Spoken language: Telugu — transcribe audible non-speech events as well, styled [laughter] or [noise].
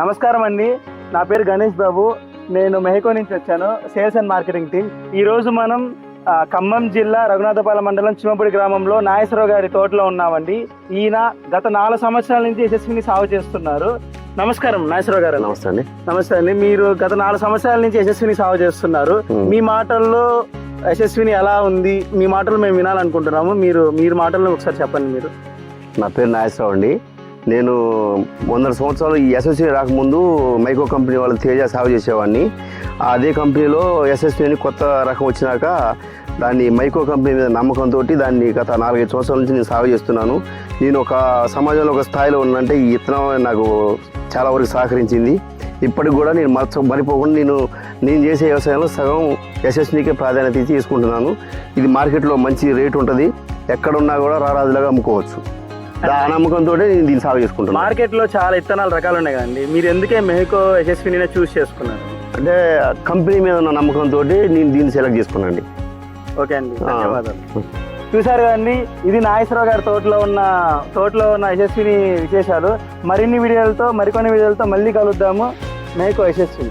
నమస్కారం అండి. నా పేరు గణేష్ బాబు. నేను మెహకో నుంచి వచ్చాను. Sales and marketing team. ఈ రోజు మనం ఖమ్మం జిల్లా రఘునాథపాలెం మండలం చిమ్మపూడి గ్రామంలో నాగేశ్వరరావు గారి తోటలో ఉన్నామండి. ఈయన గత నాలుగు సంవత్సరాల నుంచి యశస్విని సాగు చేస్తున్నారు. నమస్కారం నాగేశ్వరరావు గారు. నమస్తే అండి. నమస్తే అండి. మీరు గత నాలుగు సంవత్సరాల నుంచి యశస్విని సాగు చేస్తున్నారు. మీ మాటల్లో యశస్విని ఎలా ఉంది? మీ మాటలు మేము వినాలనుకుంటున్నాము. మీరు మీరు మాటల్లో ఒకసారి చెప్పండి మీరు. నా పేరు నాగేశ్వరరావు అండి. నేను వందల సంవత్సరాలు ఈ ఎస్ఎస్సీ రాకముందు మైకో కంపెనీ వాళ్ళు తేజ సాగు చేసేవాడిని. అదే కంపెనీలో ఎస్ఎస్సీ అని కొత్త రకం వచ్చినాక దాన్ని మైకో కంపెనీ మీద నమ్మకంతో దాన్ని గత నాలుగైదు సంవత్సరాల నుంచి నేను సాగు చేస్తున్నాను. నేను ఒక సమాజంలో ఒక స్థాయిలో ఉన్నంటే ఈ ఇత్తనం నాకు చాలా వరకు సహకరించింది. ఇప్పటికి కూడా నేను మర్చ మరిపోకుండా నేను నేను చేసే వ్యవసాయంలో సగం ఎస్ఎస్సీకే ప్రాధాన్యత ఇచ్చి తీసుకుంటున్నాను ఇది మార్కెట్లో మంచి రేటు ఉంటుంది. ఎక్కడున్నా కూడా రారాజులాగా అమ్ముకోవచ్చు. ఆ [laughs] నమ్మకంతో నేను దీన్ని సాగు చేసుకుంటున్నాను. మార్కెట్లో చాలా ఇత్తనాలు రకాలు ఉన్నాయి కదండి. మీరు ఎందుకే మెహకో యశస్విని చూస్ చేసుకున్నారు? అంటే కంపెనీ మీద ఉన్న నమ్మకంతో నేను దీన్ని సెలెక్ట్ చేసుకున్నాను ఓకే అండి. ధన్యవాదాలు. చూసారు కదండి ఇది నాగేశ్వరరావు గారి తోటలో ఉన్న తోటలో ఉన్న యశస్విని విశేషాలు. మరిన్ని వీడియోలతో మరికొన్ని వీడియోలతో మళ్ళీ కలుద్దాము. మేకో యశస్విని.